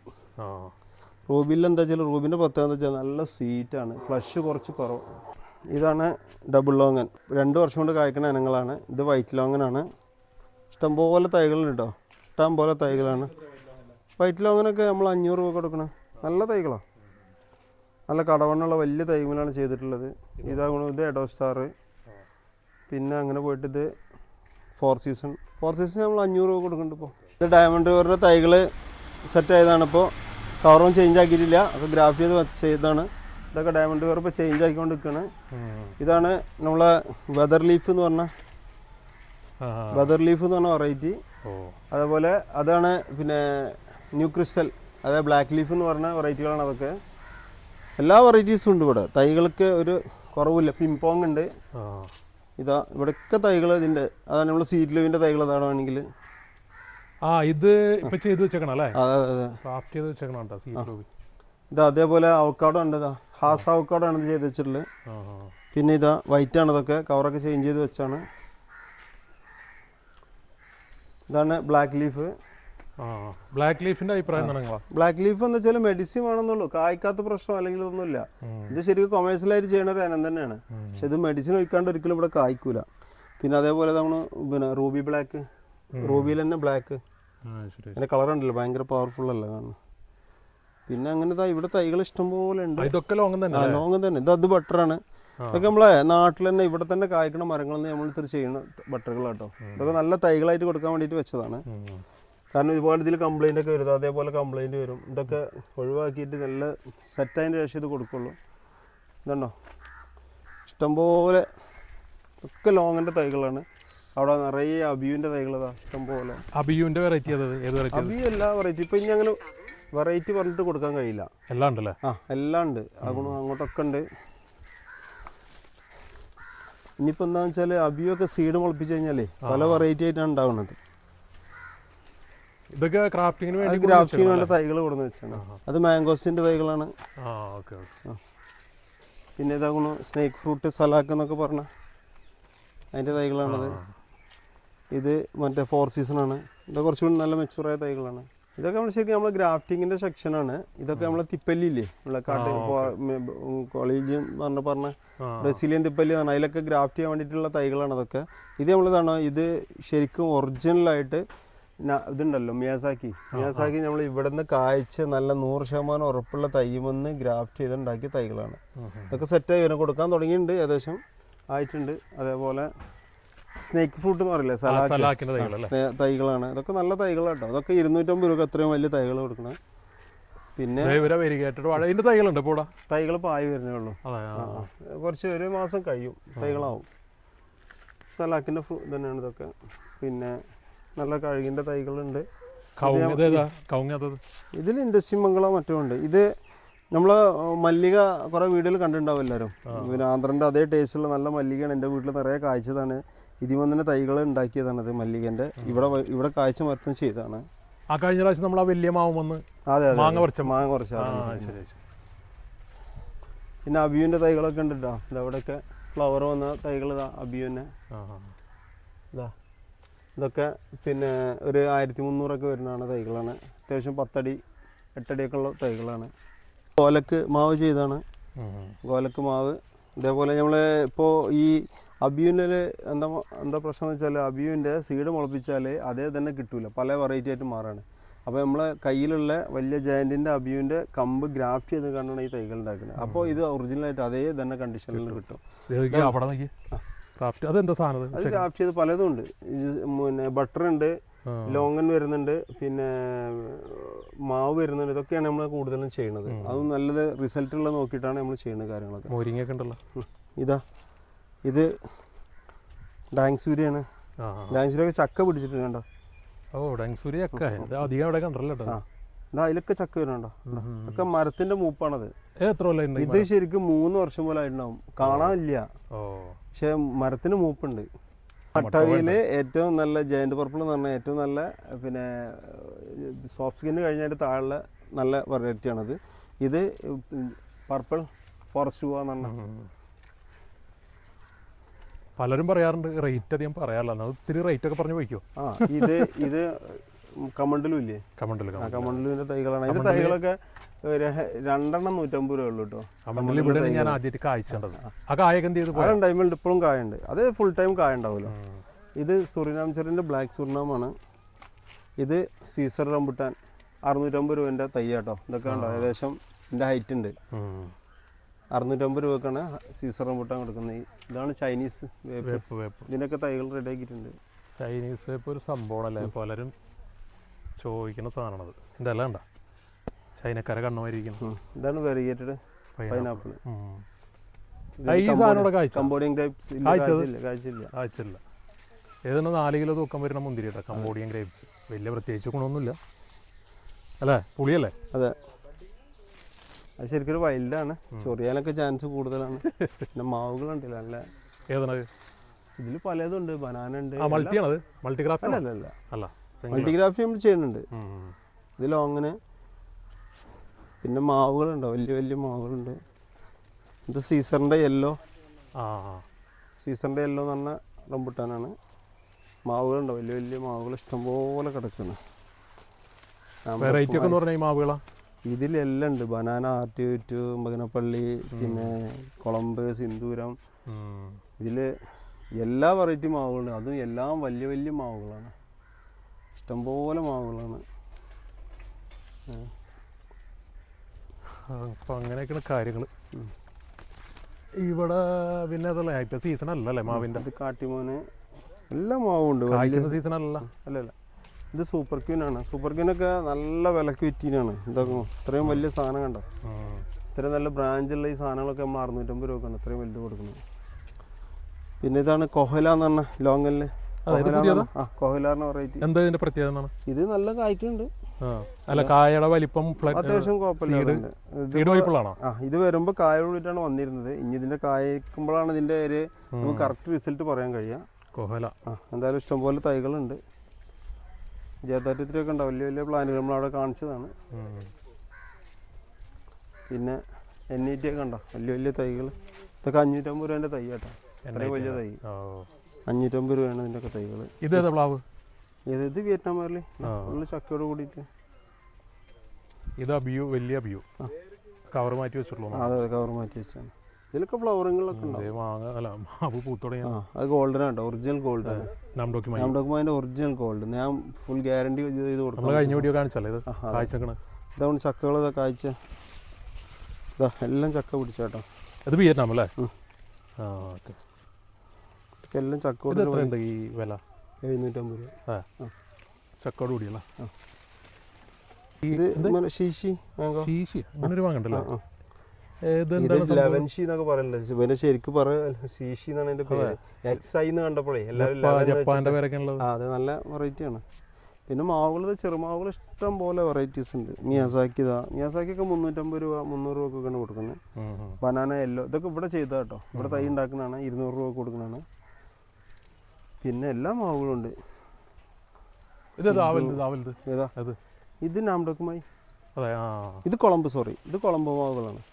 റൂബിയിൽ എന്താ വെച്ചാൽ റൂബിന്റെ പ്രത്യേകത എന്താ വെച്ചാൽ നല്ല സ്വീറ്റാണ് ഫ്ലഷ് കുറച്ച് കുറവ്. ഇതാണ് ഡബിൾ ലോങ്ങൻ രണ്ട് വർഷം കൊണ്ട് കായ്ക്കുന്ന ഇനങ്ങളാണ്. ഇത് വൈറ്റ് ലോങ്ങനാണ് ഇഷ്ടംപോലെ തൈകളുണ്ട് കേട്ടോ ഇഷ്ടംപോലെ തൈകളാണ്. വൈറ്റ് ലോങ്ങനൊക്കെ നമ്മൾ അഞ്ഞൂറ് രൂപ കൊടുക്കണം. നല്ല തൈകളാണ് നല്ല കടവണ്ണുള്ള വലിയ തൈകളാണ് ചെയ്തിട്ടുള്ളത്. ഇതാകണം ഇത് എഡോ സ്റ്റാർ പിന്നെ അങ്ങനെ പോയിട്ട് ഇത് ഫോർ സീസൺ ഫോർ സീസൺ നമ്മൾ അഞ്ഞൂറ് രൂപ കൊടുക്കുന്നുണ്ട് ഇപ്പോൾ ഇത് ഡയമണ്ട് റിവറിന്റെ തൈകൾ സെറ്റ് ആയതാണ് ഇപ്പോൾ കവറും ചേഞ്ച് ആക്കിയിട്ടില്ല. അപ്പോൾ ഗ്രാഫ് ചെയ്ത് ചെയ്തതാണ്. ഇതൊക്കെ ഡയമണ്ട് ഇപ്പോൾ ചേഞ്ച് ആക്കിക്കൊണ്ട് നിൽക്കുകയാണ്. ഇതാണ് നമ്മളെ വെതർ ലീഫ് എന്ന് പറഞ്ഞ വെതർ ലീഫ് എന്ന് പറഞ്ഞ വെറൈറ്റി അതേപോലെ അതാണ് പിന്നെ ന്യൂ ക്രിസ്റ്റൽ അതായത് ബ്ലാക്ക് ലീഫ് എന്ന് പറഞ്ഞ വെറൈറ്റികളാണ് അതൊക്കെ. എല്ലാ വെറൈറ്റീസും ഉണ്ട് ഇവിടെ. തൈകൾക്ക് ഒരു കുറവില്ല. പിംപോങ് ഉണ്ട്. ഇതാ ഇവിടെയൊക്കെ തൈകൾ ഇതിന്റെ അതാണ് നമ്മൾ സീറ്റ് ലീവിന്റെ തൈകൾ അതാണ് വേണമെങ്കിൽ ആ ഇത് ഇപ്പൊ ചെയ്ത് വെച്ചേക്കണം അല്ലേ ക്രാഫ്റ്റ് ചെയ്ത് വെച്ചേക്കണം കേട്ടോ സീറ്റ് ബ്ലൂ ഇത് അതേപോലെ അവക്കാടോ ഉണ്ട് ഇതാ ഹാസ് അവക്കാടോ ആണ് ഇത് ചെയ്ത് വെച്ചിട്ടുള്ളത്. പിന്നെ ഇതാ വൈറ്റ് ആണ് ഇതൊക്കെ. കവറൊക്കെ ചേഞ്ച് ചെയ്ത് വെച്ചാണ്. ഇതാണ് ബ്ലാക്ക് ലീഫ് ബ്ലാക്ക് ലീഫിന്റെ അഭിപ്രായം ബ്ലാക്ക് ലീഫ് എന്ന് വെച്ചാൽ മെഡിസിൻ ആണെന്നുള്ളൂ കായ്ക്കാത്ത പ്രശ്നം അല്ലെങ്കിൽ ഇതൊന്നുമില്ല. ഇത് ശരിക്കും കൊമേഴ്സ്യലായിട്ട് ചെയ്യണ ഒരു ഇനം തന്നെയാണ്. പക്ഷെ ഇത് മെഡിസിൻ ഒഴിക്കാണ്ട് ഒരിക്കലും ഇവിടെ കായ്ക്കൂല. പിന്നെ അതേപോലെ നമ്മൾ പിന്നെ റൂബി ബ്ലാക്ക് റൂബിയിൽ തന്നെ ബ്ലാക്ക് അതിന്റെ കളർ ഉണ്ടല്ലോ ഭയങ്കര പവർഫുൾ അല്ല? കാണുന്നത് പിന്നെ അങ്ങനെ ഇവിടെ തൈകൾ ഇഷ്ടംപോലെ ഉണ്ട്. ഇതൊക്കെ ലോങ് തന്നെ ലോങ് തന്നെ. ഇത് അത് ബട്ടറാണ് ഇതൊക്കെ നമ്മളെ നാട്ടിൽ തന്നെ ഇവിടെ തന്നെ കായ്ക്കണ മരങ്ങളിൽ നമ്മൾ ഇത്തിരി ചെയ്യുന്ന ബട്ടറുകളാട്ടോ ഇതൊക്കെ നല്ല തൈകളായിട്ട് കൊടുക്കാൻ വേണ്ടിയിട്ട് വെച്ചതാണ്. കാരണം ഒരുപാട് ഇതിൽ കംപ്ലൈന്റ് ഒക്കെ വരും. അതേപോലെ കംപ്ലൈന്റ് വരും. ഇതൊക്കെ ഒഴിവാക്കിയിട്ട് നല്ല സെറ്റായതിന്റെ ശേഷം ഇത് കൊടുക്കുള്ളൂ. ഇതുണ്ടോ? ഇഷ്ടംപോലെ ഒക്കെ ലോങ്ങിന്റെ തൈകളാണ്. അവിടെ നിറയെ അബിയുവിന്റെ തൈകളതാ ഇഷ്ടംപോലെ. അബിയുവിന്റെ വെറൈറ്റി അത് ഏത് വെറൈറ്റി അബിയു എല്ലാ വെറൈറ്റി ഇപ്പം ഇനി അങ്ങനെ വെറൈറ്റി പറഞ്ഞിട്ട് കൊടുക്കാൻ കഴിയില്ല. എല്ലാം ഉണ്ടല്ലേ? ആ എല്ലാം ഉണ്ട്. അങ്ങോട്ടും അങ്ങോട്ടൊക്കെ ഉണ്ട്. ഇനിയിപ്പോൾ എന്താണെന്ന് വെച്ചാൽ അബിയൊക്കെ സീഡ് മുളപ്പിച്ച് കഴിഞ്ഞാലേ പല വെറൈറ്റി ആയിട്ടാണ് ഉണ്ടാവുന്നത്. ഇതൊക്കെ ക്രാഫ്റ്റിങ്ങിന് വേണ്ടി വേണ്ട തൈകൾ കൊടുന്ന് വെച്ചാണ്. അത് മാംഗോസിന്റെ തൈകളാണ്. പിന്നെ ഇതാകണു സ്നേക്ക് ഫ്രൂട്ട് സലാക്ക് എന്നൊക്കെ പറഞ്ഞ അതിന്റെ തൈകളാണത്. ഇത് മറ്റേ ഫോർ സീസൺ ആണ്. ഇത് കുറച്ചുകൂടി നല്ല മെച്ചൂറായ തൈകളാണ്. ഇതൊക്കെ നമ്മൾ ശരിക്കും നമ്മൾ സെക്ഷൻ സെക്ഷനാണ് ഇതൊക്കെ നമ്മളെ തിപ്പല്ലില്ലേ? നമ്മളെ കാട്ട് കോളേജ് പറഞ്ഞ പറഞ്ഞ ബ്രസീലിയൻ തിപ്പല്ലി എന്നാണ് അതിലൊക്കെ ഗ്രാഫ്റ്റ് ചെയ്യാൻ വേണ്ടിയിട്ടുള്ള തൈകളാണ് അതൊക്കെ. ഇത് നമ്മളിതാണ് ഇത് ശരിക്കും ഒറിജിനലായിട്ട് ഇതുണ്ടല്ലോ മിയാസാക്കി. മിയാസാക്കി നമ്മൾ ഇവിടുന്ന് കായ്ച്ച് നല്ല നൂറ് ശതമാനം ഉറപ്പുള്ള തൈമെന്ന് ഗ്രാഫ്റ്റ് ചെയ്തുണ്ടാക്കിയ തൈകളാണ്. ഇതൊക്കെ സെറ്റായി ഇവനെ കൊടുക്കാൻ തുടങ്ങിയിട്ടുണ്ട് ഏകദേശം ആയിട്ടുണ്ട്. അതേപോലെ സ്നേക്ക് ഫ്രൂട്ട് എന്ന് പറയില്ലേ? സലാക്ക് സലാക്കിന്റെ തൈകളല്ലേ? തൈകളാണ്. ഇതൊക്കെ നല്ല തൈകളാട്ടോ അതൊക്കെ ഇരുന്നൂറ്റമ്പത് രൂപ അത്രയും വലിയ തൈകൾ കൊടുക്കണം. പിന്നെ തൈകളുണ്ട് പോടാ തൈകൾ പായി വരുന്നേ ഉള്ളൂ. കുറച്ച് ഒരു മാസം കഴിയും. തൈകളാവും. സലാക്കിന്റെ ഫ്രൂ തന്നെയാണ് ഇതൊക്കെ. പിന്നെ നല്ല കഴുകിന്റെ തൈകളുണ്ട്. ഇതിൽ ഇൻഡസ്ട്രി മംഗള മറ്റോ ഉണ്ട്. ഇത് നമ്മൾ മല്ലിക കുറേ വീടുകൾ കണ്ടിട്ടുണ്ടാവും എല്ലാവരും. പിന്നെ ആന്ധ്രന്റെ അതേ ടേസ്റ്റുള്ള നല്ല മല്ലികയാണ് എന്റെ വീട്ടിൽ നിറയെ ഇതിമൊന്നിന്റെ തൈകൾ ഉണ്ടാക്കിയതാണ് ഇത് മല്ലികന്റെ. ഇവിടെ ഇവിടെ കാഴ്ച മരത്തും ചെയ്താണ് ആ കഴിഞ്ഞ പ്രാവശ്യം നമ്മൾ ആ വലിയ മാവും വന്ന് അതെ അതെ മാങ്ങ കുറച്ച് മാങ്ങ കുറച്ച് പിന്നെ അബിയുന്റെ തൈകളൊക്കെ ഉണ്ട് കേട്ടോ ഇതവിടെയൊക്കെ ഫ്ലവർ വന്ന തൈകൾ ഇതാ അബിയുവിനെ. ഇതാ ഇതൊക്കെ പിന്നെ ഒരു ആയിരത്തി മുന്നൂറൊക്കെ വരുന്നതാണ് തൈകളാണ്. അത്യാവശ്യം പത്തടി എട്ടടിയൊക്കെ ഉള്ള തൈകളാണ്. ഗോലക്ക് മാവ് ചെയ്താണ്. ഗോലക്ക് മാവ്. ഇതേപോലെ നമ്മൾ ഇപ്പോൾ ഈ അബിയുനിൽ എന്താ എന്താ പ്രശ്നം എന്ന് വെച്ചാൽ അബിയുവിന്റെ സീഡ് മുളപ്പിച്ചാൽ അതേ തന്നെ കിട്ടില്ല പല വെറൈറ്റി ആയിട്ട് മാറാണ്. അപ്പോൾ നമ്മളെ കയ്യിലുള്ള വലിയ ജയന്റിന്റെ അബിയുവിന്റെ കമ്പ് ഗ്രാഫ്റ്റ് ചെയ്ത് കണ്ടാണ് ഈ തൈകൾ ഉണ്ടാക്കുന്നത്. അപ്പോൾ ഇത് ഒറിജിനലായിട്ട് അതേ തന്നെ കണ്ടീഷനിൽ കിട്ടും. അതെന്താ സാധനം? അത് ഗ്രാഫ്റ്റ് ചെയ്ത് പലതും ഉണ്ട്. പിന്നെ ബട്ടർ ഉണ്ട്. ലോങ്ങൻ വരുന്നുണ്ട് പിന്നെ മാവ് വരുന്നുണ്ട്. ഇതൊക്കെയാണ് നമ്മൾ കൂടുതലും ചെയ്യുന്നത് അതും നല്ലത് റിസൾട്ട് ഉള്ളത് നോക്കിയിട്ടാണ് നമ്മൾ ചെയ്യുന്ന കാര്യങ്ങളൊക്കെ. ഉണ്ടല്ലോ. ഇതാ. ഇത് ഡാങ്സൂരിയാണ്. ഡാങ്സൂരിയൊക്കെ ചക്ക പിടിച്ചിട്ടുണ്ട് കണ്ടോ? ഓ അധികം അവിടെ കണ്ടല്ലോ ഇതാ അതിലൊക്കെ ചക്ക വരുന്നുണ്ടോ? ഒക്കെ മരത്തിന്റെ മൂപ്പാണത്. ഇത് ശരിക്കും മൂന്ന് വർഷം പോലെ ആയിട്ടുണ്ടാവും. കാണാനില്ല. പക്ഷെ മരത്തിന് മൂപ്പുണ്ട്. മട്ടവിയിൽ ഏറ്റവും നല്ല ജയന്റ് പർപ്പിൾ എന്ന് പറഞ്ഞാൽ ഏറ്റവും നല്ല പിന്നെ സോഫ്റ്റ് സ്കിന്ന് കഴിഞ്ഞതിന്റെ താഴെ നല്ല വെറൈറ്റിയാണത് ഇത് പർപ്പിൾ ഫോറസ്റ്റ് പോവാന്ന് പറഞ്ഞാൽ. പലരും പറയാറുണ്ട് റേറ്റ് അധികം പറയാറില്ല. എന്നാൽ ഇത്തിരി റേറ്റ് ഒക്കെ പറഞ്ഞു പോയിക്കോ? ആ ഇത് ഇത് കമണ്ടലും ഇല്ലേ? കമണ്ടിൽ ആ തൈകളാണ്. അതിന്റെ തൈകളൊക്കെ രണ്ടെണ്ണം നൂറ്റമ്പത് രൂപ ഉള്ളൂ കേട്ടോ. കമണ്ടിൽ ഇവിടെ ഞാൻ ആദ്യമായിട്ട് കായ്ച്ചേണ്ടത് ആ കായൊക്കെ എന്ത് ചെയ്ത് ടൈമിൽ ഇപ്പോഴും കായുണ്ട്. അത് ഫുൾ ടൈം കായ ഉണ്ടാവുമല്ലോ. ഇത് സുറിനാം ചെറിന്റെ ബ്ലാക്ക് സുറിനാമാണ്. ഇത് സീസർ റംബുട്ടാൻ അറുന്നൂറ്റമ്പത് രൂപേന്റെ തൈ കേട്ടോ ഇതൊക്കെ ഉണ്ടോ ഏകദേശം ഇതിന്റെ ഹൈറ്റ് ഉണ്ട്. അറുന്നൂറ്റമ്പത് രൂപക്കാണ് സീസർ റംബൂട്ടാൻ കൊടുക്കുന്നത്. ഇതാണ് ചൈനീസ് വേപ്പ്. വേപ്പ് വേപ്പ്. ഇതിനൊക്കെ തൈകൾ റെഡി ആക്കിയിട്ടുണ്ട്. ചൈനീസ് വേപ്പ് ഒരു സംഭവമാണല്ലേ? പലരും ചോദിക്കുന്ന സാധനമാണത് എന്റെ അല്ല കണ്ട? ചൈനക്കാര കണ്ണുമായിരിക്കുന്നു. ഇതാണ് വെറിയേറ്റഡ് പൈനാപ്പിൾ ഈ സാധനം കമ്പോഡിയൻ ഗ്രേപ്സ് നാല് കിലോ തൂക്കം വരുന്ന മുന്തിരി കേട്ടോ കമ്പോഡിയൻ ഗ്രേപ്സ് വലിയ പ്രത്യേകിച്ച് ഗുണമൊന്നുമില്ല. അല്ലേ? പുളിയല്ലേ? അതെ. അത് ശരിക്കും ഒരു വൈൽഡാണ് ചൊറിയാനൊക്കെ ചാൻസ് കൂടുതലാണ്. പിന്നെ മാവുകളുണ്ടല്ലോ നല്ല ഏതാണ് ഇതിൽ പലതും ഉണ്ട് ബനാന ഉണ്ട്. ആ മൾട്ടിയാണത് മൾട്ടി ക്രാഫ്റ്റ് അല്ല അല്ല അല്ല. മൾട്ടിഗ്രാഫി നമ്മൾ ചെയ്യുന്നുണ്ട്. ഇത് ലോങ്ങിന്. പിന്നെ മാവുകളുണ്ടോ. വലിയ വലിയ മാവുകളുണ്ട്. ഇത് സീസറിന്റെ യെല്ലോ. സീസറിന്റെ യെല്ലോ എന്ന് പറഞ്ഞ റംബുട്ടാനാണ്. മാവുകളുണ്ടോ. വലിയ വലിയ മാവുകൾ ഇഷ്ടംപോലെ കിടക്കുന്നു. വെറൈറ്റി ഒക്കെ എന്ന് പറഞ്ഞാൽ ഈ മാവുകളാ? ഇതിലെല്ലാം ഉണ്ട് ബനാന ആർട്ടിയൂറ്റ് മകനപ്പള്ളി പിന്നെ കുളമ്പ് സിന്ദൂരം. ഇതിൽ ഇതിൽ എല്ലാ വെറൈറ്റി മാവുകളുണ്ട്. അതും എല്ലാം വലിയ വലിയ മാവുകളാണ്. ഇഷ്ടംപോലെ മാവുകളാണ്. അപ്പം അങ്ങനെയൊക്കെയാണ് കാര്യങ്ങൾ ഇവിടെ പിന്നെ അതല്ലേ ഇപ്പൊ സീസൺ അല്ലല്ലേ മാവിന്റെ? അത് കാട്ടിമോന് എല്ലാ മാവുണ്ട്. സീസൺ അല്ല. അല്ലല്ല. ഇത് സൂപ്പർ ക്യൂൻ ആണ്. സൂപ്പർ ക്യൂനൊക്കെ നല്ല വിലക്ക് വിറ്റീനാണ്. ഇതൊക്കെ ഇത്രയും വലിയ സാധനം കണ്ടോ? ഇത്രയും നല്ല ബ്രാഞ്ചുള്ള ഈ സാധനങ്ങളൊക്കെ നമ്മൾ അറുന്നൂറ്റമ്പത് രൂപക്കാണ് ഇത്രയും വലുത് കൊടുക്കുന്നത്. പിന്നെ ഇതാണ് കൊഹല എന്ന് പറഞ്ഞ ലോങ്ങലിൽ. കൊഹലാറിന് വെറൈറ്റി എന്താ ഇതിന്റെ പ്രത്യേകത ഇത് നല്ല കായ്ക്കുണ്ട്. അല്ല കായയുടെ വലിപ്പം അത്യാവശ്യം കുഴപ്പമില്ല ഇത് വരുമ്പോൾ കായ കൂടിയിട്ടാണ് വന്നിരുന്നത്. ഇനി ഇതിന്റെ കായ്ക്കുമ്പോഴാണ് ഇതിന്റെ ഒരു നമുക്ക് കറക്റ്റ് റിസൾട്ട് പറയാൻ കഴിയുക. കൊഹല. എന്തായാലും ഇഷ്ടംപോലെ തൈകളുണ്ട്. ജേതാറ്റത്തിലൊക്കെ ഉണ്ടാവും വലിയ വലിയ പ്ലാന്റുകൾ നമ്മളവിടെ കാണിച്ചതാണ്. ഉം. പിന്നെ എൻ ഇ ടി ഒക്കെ ഉണ്ടോ? വലിയ വലിയ തൈകൾ. ഇതൊക്കെ അഞ്ഞൂറ്റമ്പത് രൂപേന്റെ തൈ കേട്ടോ. എത്രയും വലിയ തൈ. അഞ്ഞൂറ്റമ്പത് രൂപയാണ് ഇതിന്റെ ഒക്കെ തൈകൾ. ഇത് ഏതാ പ്ലാവ്? ഇത് ഇത് വിയറ്റ്നാം ആ. ഫുള്ള് ചക്കയോട് കൂടിയിട്ട്. ഇതാ ബിയു വലിയ ബിയു. കവർ മാറ്റി വെച്ചിട്ടുള്ളൂ. അതെ അതെ കവർ മാറ്റി വെച്ചാണ് ഇതിലൊക്കെ ഫ്ലവറിങ്ങളൊക്കെ ഉണ്ടാവും. മാങ്ങ അല്ല മാവ് ആ അത് ഗോൾഡൻ ആട്ടോ ഒറിജിനൽ ഗോൾഡ് ആണ്. മൈ ഞാൻ ഡോക്യുമെന്റ് ഒറിജിനൽ ഗോൾഡ് ഞാൻ ഫുൾ ഗ്യാരണ്ടി ചെയ്ത് നമ്മൾ കൊടുക്കാം കഴിഞ്ഞ വീഡിയോ കാണിച്ചല്ലേ ഇത്. കാഴ്ചക്കണ്. ഇതാണ് ചക്കകൾ ഇതാ കാഴ്ച. ഇതാ എല്ലാം ചക്ക പിടിച്ചേട്ടോ ഇത് വിയറ്റ്നാം അല്ലേ? ആ ഓക്കെ. എല്ലാം ചക്ക എത്രയുണ്ട് ഈ വില? എഴുന്നൂറ്റമ്പത് രൂപ. ആ. ചക്കോട് കൂടിയല്ലേ? ഇത് ശീശി ശീശി അങ്ങനെ ഒരു വാങ്ങണ്ടല്ലോ ആ, എന്നൊക്കെ ഇവനെ ശരിക്കും സീഷി എന്നാണ് എന്റെ പേര്. എക്സ് ഐ എന്ന് കണ്ടപ്പോഴേ എല്ലാവരും ജപ്പാ- 11 എന്ന് ജപ്പാന്റെ വെച്ചിട്ട് പേരൊക്കെ ഉള്ളത് ആ അത് നല്ല വെറൈറ്റി ആണ്. പിന്നെ മാവുകൾ ചെറുമാവുകൾ ഇഷ്ടം പോലെ വെറൈറ്റീസ് ഉണ്ട്. മിയാസാക്കി ഇതാ. മിയാസാക്കി ഒക്കെ മുന്നൂറ്റമ്പത് രൂപ മുന്നൂറ് രൂപ ഒക്കെയാണ് കൊടുക്കുന്നത്. ബനാന യെല്ലോ ഇതൊക്കെ ഇവിടെ ചെയ്ത കേട്ടോ. ഇവിടെ തൈ ഉണ്ടാക്കുന്നതാണ്. ഇരുന്നൂറ് രൂപ കൊടുക്കുന്നതാണ്. പിന്നെ എല്ലാ മാവുകളും ഉണ്ട്. ഇത് നാംഡോക്കുമായി ഇത് കൊളംബ് സോറി ഇത് കൊളംബ് മാവുകളാണ്.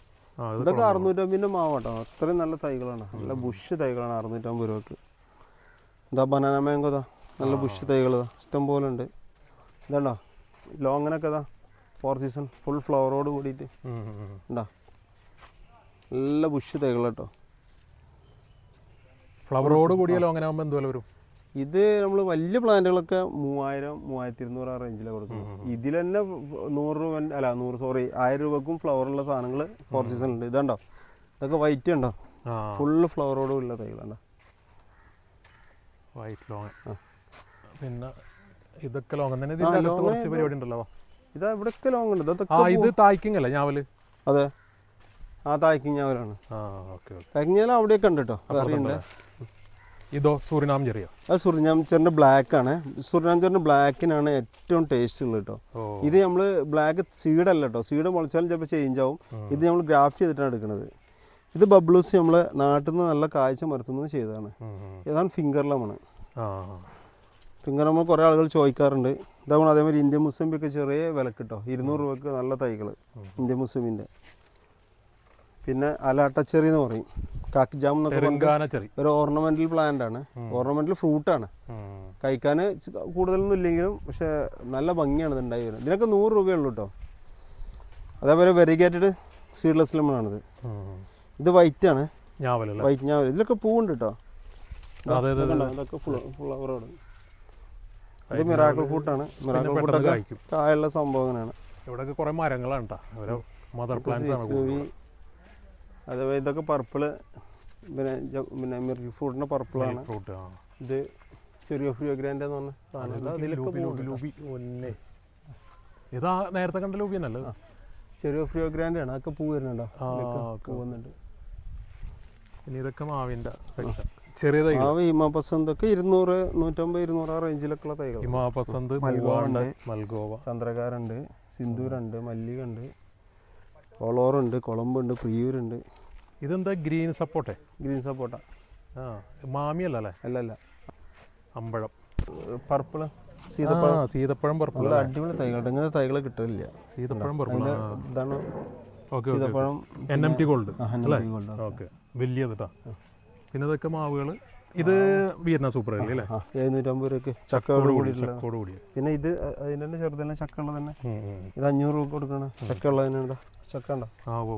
ഇതൊക്കെ അറുന്നൂറ്റമ്പതിന്റെ മാവാട്ടോ. അത്രയും നല്ല തൈകളാണ്. നല്ല ബുഷ് തൈകളാണ് അറുന്നൂറ്റമ്പത് രൂപക്ക്. ഇതാ ബനാന മാങ്കോ ഇതാ. നല്ല ബുഷ് തൈകൾ ഇതാ. ഇഷ്ടം പോലെ ഉണ്ട്. ഇതാണ്ടോ? ലോങ്ങനൊക്കെ ഇതാ. ഫോർ സീസൺ ഫുൾ ഫ്ലവറോട് കൂടിയിട്ട്. ഉണ്ടോ നല്ല ബുഷ് തൈകൾ കേട്ടോ. ഫ്ലവറോട് കൂടിയ ലോങ്ങനാകുമ്പോൾ എന്തുപോലെ വരും? ഇത് നമ്മൾ വലിയ പ്ലാന്റുകളൊക്കെ മൂവായിരം മൂവായിരത്തി ഇരുന്നൂറ് ആ റേഞ്ചിലാണ് കൊടുക്കുന്നത്. ഇതിൽ തന്നെ നൂറ് രൂപ അല്ല നൂറ് സോറി ആയിരം രൂപക്കും ഫ്ലവറുള്ള സാധനങ്ങൾ ഫോർ സീസൺ ഉണ്ട്. ഇതുണ്ടോ? ഇതൊക്കെ വൈറ്റ് ഉണ്ടോ? ഫുള്ള് ഫ്ലവറോടും ഉള്ള തൈകളുണ്ടോ വൈറ്റ് ലോങ് പിന്നെ ഇതൊക്കെ ലോങ് തന്നെ. കുറച്ച് പരിപാടി ഉണ്ടല്ലോ. ഇതാ ഇവിടൊക്കെ ലോങ് ഉണ്ട്. ഇതൊക്കെ ഇത് തായ്ക്കിങ്ങല്ലേ ഞാവൽ? അതെ. ആ തായ്ക്കിങ് ഞാവലാണ്. തായ്ക്കിങ് ഓക്കെ അവിടെയൊക്കെ ഉണ്ട് കേട്ടോ വേറെ ഉണ്ട്. ഇതോ സൂറിനാം ചെറിയ അത് ചെറിന്റെ ബ്ലാക്ക് ആണ്. സുറിഞ്ഞാംചറിന്റെ ബ്ലാക്കിനാണ് ഏറ്റവും ടേസ്റ്റ് ഉള്ളത് കേട്ടോ ഇത് നമ്മൾ ബ്ലാക്ക് സീഡ് അല്ല കേട്ടോ സീഡ് മുളച്ചാലും ചിലപ്പോൾ ചേഞ്ച് ആവും. ഇത് നമ്മൾ ഗ്രാഫ്റ്റ് ചെയ്തിട്ടാണ് എടുക്കുന്നത് ഇത് ബബ്ലൂസ് നമ്മൾ നാട്ടിൽ നിന്ന് നല്ല കാഴ്ച മരത്തുനിന്ന് ചെയ്തതാണ്. ഇതാണ് ഫിംഗർ ലമാണ് ഫിംഗർ നമ്മൾ കുറേ ആളുകൾ ചോദിക്കാറുണ്ട്. ഇതാവുമ്പോൾ അതേമാതിരി ഇന്ത്യൻ മുസ്ലിമിയൊക്കെ ചെറിയ വിലക്കിട്ടോ കേട്ടോ ഇരുന്നൂറ് രൂപയ്ക്ക് നല്ല തൈകൾ ഇന്ത്യൻ മുസ്ലിമിന്റെ പിന്നെ അലാട്ടച്ചെറി എന്ന് പറയും കാക്കിജാം എന്നൊക്കെ ഒരു ഓർണമെന്റൽ പ്ലാന്റ് ആണ്. ഓർണമെന്റൽ ഫ്രൂട്ട് ആണ്. കഴിക്കാൻ കൂടുതലൊന്നും ഇല്ലെങ്കിലും പക്ഷെ നല്ല ഭംഗിയാണ് ഇത് ഉണ്ടായി വരുന്നത്. ഇതിനൊക്കെ നൂറ് രൂപയുള്ളൂ കേട്ടോ അതേപോലെ വെരിഗേറ്റഡ് സീഡ്ലെസ് ലെമണാണിത്. ഇത് വൈറ്റ് ആണ്. വൈറ്റ് ഞാവൽ. ഇതിലൊക്കെ പൂവുണ്ട് കേട്ടോ ഇതൊക്കെ ഫ്ലവറോട് ഇത് മിറാക്കിൾ മിറാക്കിൾ കായ്ക്കും. കായുള്ള സംഭവം അങ്ങനെയാണ്. ഇവിടെ കുറെ മരങ്ങളാണ് കേട്ടോ മദർ പ്ലാന്റ്സ് ആണ് അതേപോലെ ഇതൊക്കെ പർപ്പിൾ പിന്നെ പിന്നെ മിർക്കി ഫ്രൂട്ടിന്റെ പർപ്പിളാണ്. ഇത് ചെറിയ ഫ്രിയോ ഗ്രാൻഡ് എന്ന് പറഞ്ഞ സാധനം. ഇതാ നേരത്തെ കണ്ട ലൂബി ചെറിയ ഫ്രിയോ ഗ്രാൻഡ് ആണ് അതൊക്കെ പൂ വരുന്നുണ്ടോ? ഇനി ഇതൊക്കെ സെക്ഷൻ ചെറിയ തൈകൾ. ഇരുന്നൂറ് നൂറ്റമ്പത് ഇരുന്നൂറ് ആ റേഞ്ചിലൊക്കെ തൈകൾ മൽഗോവ ഉണ്ട്. ചന്ദ്രകാരുണ്ട് സിന്ദൂരുണ്ട് മല്ലികുണ്ട് കൊളോറുണ്ട് കൊളമ്പുണ്ട് പ്രിയൂരുണ്ട്. ഇതെന്താ ഗ്രീൻ സപ്പോർട്ടേ? ഗ്രീൻ സപ്പോട്ട ആ മാമിയല്ല അല്ലേ അല്ല അല്ല അമ്പഴം. പർപ്പിൾ സീതപ്പഴം. സീതപ്പഴം പർപ്പിൾ അടിപൊളി തൈകളുണ്ട് ഇങ്ങനെ തൈകൾ കിട്ടില്ല സീതപ്പഴം പർപ്പിൾ ഇതാണ് സീതപ്പഴം N M T gold. Okay. വലിയത് കേട്ടോ പിന്നെ ഇതൊക്കെ മാവുകൾ ഇത് വിയറ്റ്നാം സൂപ്പർ അല്ലേ അല്ലേ? ആ എഴുന്നൂറ്റമ്പത് രൂപയ്ക്ക് ചക്കയോട് കൂടി പിന്നെ ഇത് അ- അതിന്റെ തന്നെ ചെറുതന്നെ ചക്ക ഉള്ളത് തന്നെ. ഇത് അഞ്ഞൂറ് രൂപ കൊടുക്കണം. ചക്ക തന്നെ ചക്ക ഉണ്ടോ? ആ ഓ